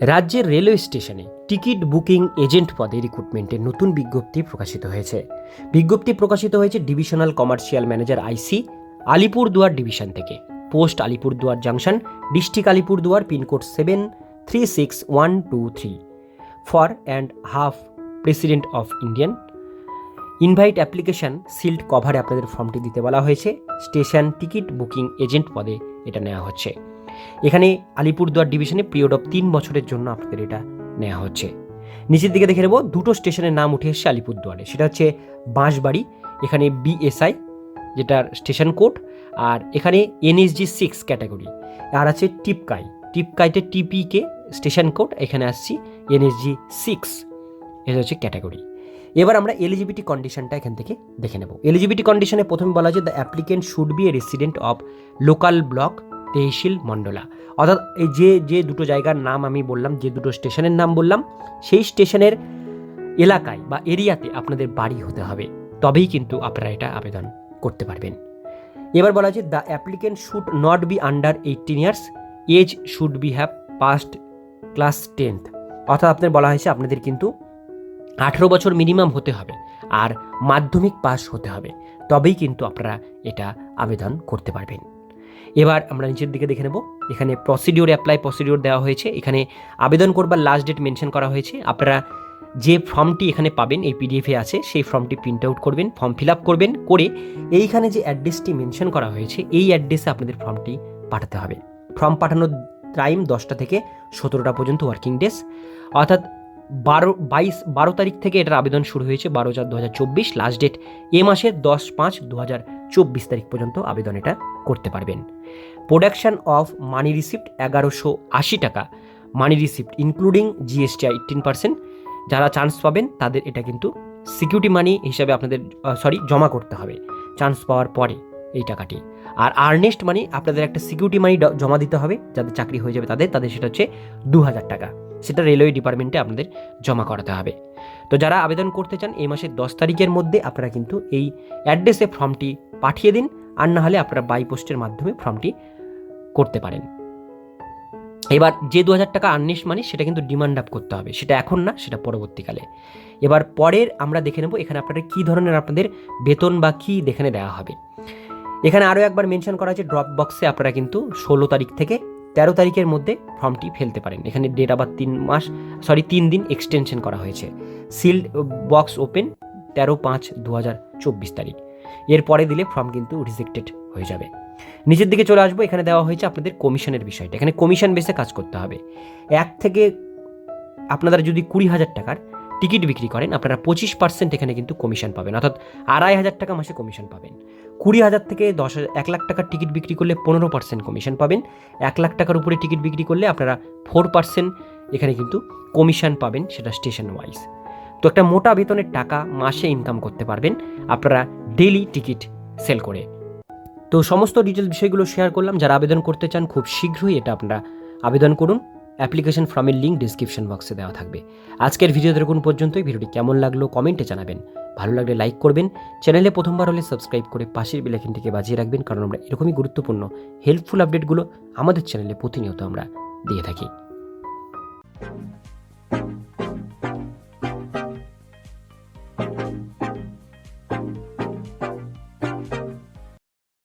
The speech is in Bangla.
রাজ্যের রেলওয়ে স্টেশনে টিকিট বুকিং এজেন্ট পদে রিক্রুটমেন্টের নতুন বিজ্ঞপ্তি প্রকাশিত হয়েছে। বিজ্ঞপ্তি প্রকাশিত হয়েছে divisional commercial manager IC, Alipurduar division থেকে। Post Alipurduar junction, district Alipurduar, pin code seven, three six, one, two, three. For and half president of Indian. Invite application sealed কভারে আপনাদের ফর্মটি দিতে বলা হয়েছে। স্টেশন টিকিট বুকিং এজেন্ট পদে এটা নেওয়া হচ্ছে। এখানে আলিপুরদুয়ার ডিভিশনে পিরিয়ড অফ তিন বছরের জন্য আপনাদের এটা নেওয়া হচ্ছে। নিচের দিকে দেখে নেব, দুটো স্টেশনের নাম উঠে এসছে আলিপুরদুয়ারে। সেটা হচ্ছে বাঁশবাড়ি, এখানে বিএসআই যেটার স্টেশন কোড, আর এখানে এনএসজি সিক্স ক্যাটাগরি। আর আছে টিপকাই। টিপকাইতে টিপিকে স্টেশন কোড, এখানে আসছি এনএসজি সিক্স এটা হচ্ছে ক্যাটাগরি। এবার আমরা এলিজিবিলিটি কন্ডিশনটা এখান থেকে দেখে নেব। এলিজিবিলিটি কন্ডিশনে প্রথমে বলা হচ্ছে the applicant should be a resident of local block tehsil Mandla. অর্থাৎ এই যে যে দুটো জায়গার নাম আমি বললাম, যে দুটো স্টেশনের নাম বললাম, সেই স্টেশনের এলাকায় বা এরিয়াতে আপনাদের বাড়ি হতে হবে। তবেই কিন্তু আপনারা এটা আবেদন করতে পারবেন। এবার বলা হচ্ছে, the applicant should not be under eighteen years, age should be have passed class tenth. অর্থাৎ আপনাদের বলা হয়েছে, আপনাদের কিন্তু আঠেরো বছর মিনিমাম হতে হবে আর মাধ্যমিক পাস হতে হবে। তবেই কিন্তু আপনারা এটা আবেদন করতে পারবেন। এবার আমরা নিচের দিকে দেখে নেব। এখানে প্রসিডিওর অ্যাপ্লাই প্রসিডিওর দেওয়া হয়েছে। এখানে আবেদন করবার লাস্ট ডেট মেনশন করা হয়েছে। আপনারা যে ফর্মটি এখানে পাবেন, এই পিডিএফে আছে, সেই ফর্মটি প্রিন্ট আউট করবেন ফর্ম ফিল আপ করবেন, করে এইখানে যে অ্যাড্রেসটি মেনশন করা হয়েছে, এই অ্যাড্রেসে আপনাদের ফর্মটি পাঠাতে হবে। ফর্ম পাঠানোর টাইম দশটা থেকে সতেরোটা পর্যন্ত ওয়ার্কিং ডেজ অর্থাৎ বারো, বাইশ, বারো তারিখ থেকে এটার আবেদন শুরু হয়েছে, বারো চার দু হাজার চব্বিশ লাস্ট ডেট এ মাসের দশ পাঁচ দু হাজার চব্বিশ তারিখ পর্যন্ত আবেদন এটা করতে পারবেন। প্রোডাকশন অফ মানি রিসিপ্ট এগারোশো আশি টাকা। Money receipt including GST eighteen percent যারা চান্স পাবেন, তাদের এটা কিন্তু সিকিউরিটি মানি হিসাবে আপনাদের সরি জমা করতে হবে। চান্স পাওয়ার পরে এই টাকাটি। আর আর্নেস্ট মানি আপনাদের একটা সিকিউরিটি মানি জমা দিতে হবে। যাদের চাকরি হয়ে যাবে তাদের তাদের সেটা হচ্ছে দু হাজার টাকা। সেটা রেলওয়ে ডিপার্টমেন্টে আপনাদের জমা করাতে হবে। তো যারা আবেদন করতে চান, এই মাসের দশ তারিখের মধ্যে আপনারা কিন্তু এই অ্যাড্রেসে ফর্মটি পাঠিয়ে দিন, আর না হলে আপনারা বাই পোস্টের মাধ্যমে ফর্মটি করতে পারেন। এবার যে দু হাজার টাকা আর্নিশ মানি, সেটা কিন্তু ডিমান্ড আপ করতে হবে। সেটা এখন না, সেটা পরবর্তীকালে। এবার পরের আমরা দেখে নেব এখানে আপনাদের কী ধরনের আপনাদের বেতন বা কী এখানে দেওয়া হবে। এখানে আরও একবার মেনশন করা আছে ড্রপ বক্সে আপনারা কিন্তু ষোলো তারিখ থেকে তেরো তারিখের মধ্যে ফর্মটি ফেলতে পারেন। এখানে ডেট আবার তিন মাস সরি তিন দিন এক্সটেনশন করা হয়েছে। সিল্ড বক্স ওপেন তেরো পাঁচ দু হাজার চব্বিশ তারিখ। এরপরে দিলে ফর্ম কিন্তু রিজেক্টেড হয়ে যাবে। নিচের দিকে চলে আসব, এখানে দেওয়া হয়েছে আপনাদের কমিশনের বিষয়টা। এখানে কমিশন বেসে কাজ করতে হবে। এক থেকে আপনারা যদি কুড়ি হাজার টাকার টিকিট বিক্রি করেন, আপনারা পঁচিশ পার্সেন্ট এখানে কিন্তু কমিশন পাবেন। অর্থাৎ আড়াই হাজার টাকা মাসে কমিশন পাবেন। কুড়ি হাজার থেকে দশ এক লাখ টাকার টিকিট বিক্রি করলে পনেরো পার্সেন্ট কমিশন পাবেন। এক লাখ টাকার উপরে টিকিট বিক্রি করলে আপনারা ফোর পার্সেন্ট এখানে কিন্তু কমিশন পাবেন, সেটা স্টেশন ওয়াইজ তো একটা মোটা বেতনের টাকা মাসে ইনকাম করতে পারবেন, আপনারা ডেলি টিকিট সেল করে। তো সমস্ত ডিটেল বিষয়গুলো শেয়ার করলাম। যারা আবেদন করতে চান, খুব শীঘ্রই এটা আপনারা আবেদন করুন। অ্যাপ্লিকেশন ফর্মের লিঙ্ক ডিসক্রিপশন বক্সে দেওয়া থাকবে। আজকের ভিডিও দেখুন পর্যন্তই। ভিডিওটি কেমন লাগল কমেন্টে জানাবেন। ভালো লাগলে লাইক করবেন। চ্যানেলে প্রথমবার হলে সাবস্ক্রাইব করে পাশের বেলাইকিনটিকে বাজিয়ে রাখবেন, কারণ আমরা এরকমই গুরুত্বপূর্ণ হেল্পফুল আপডেটগুলো আমাদের চ্যানেলে প্রতিনিয়ত আমরা দিয়ে থাকি।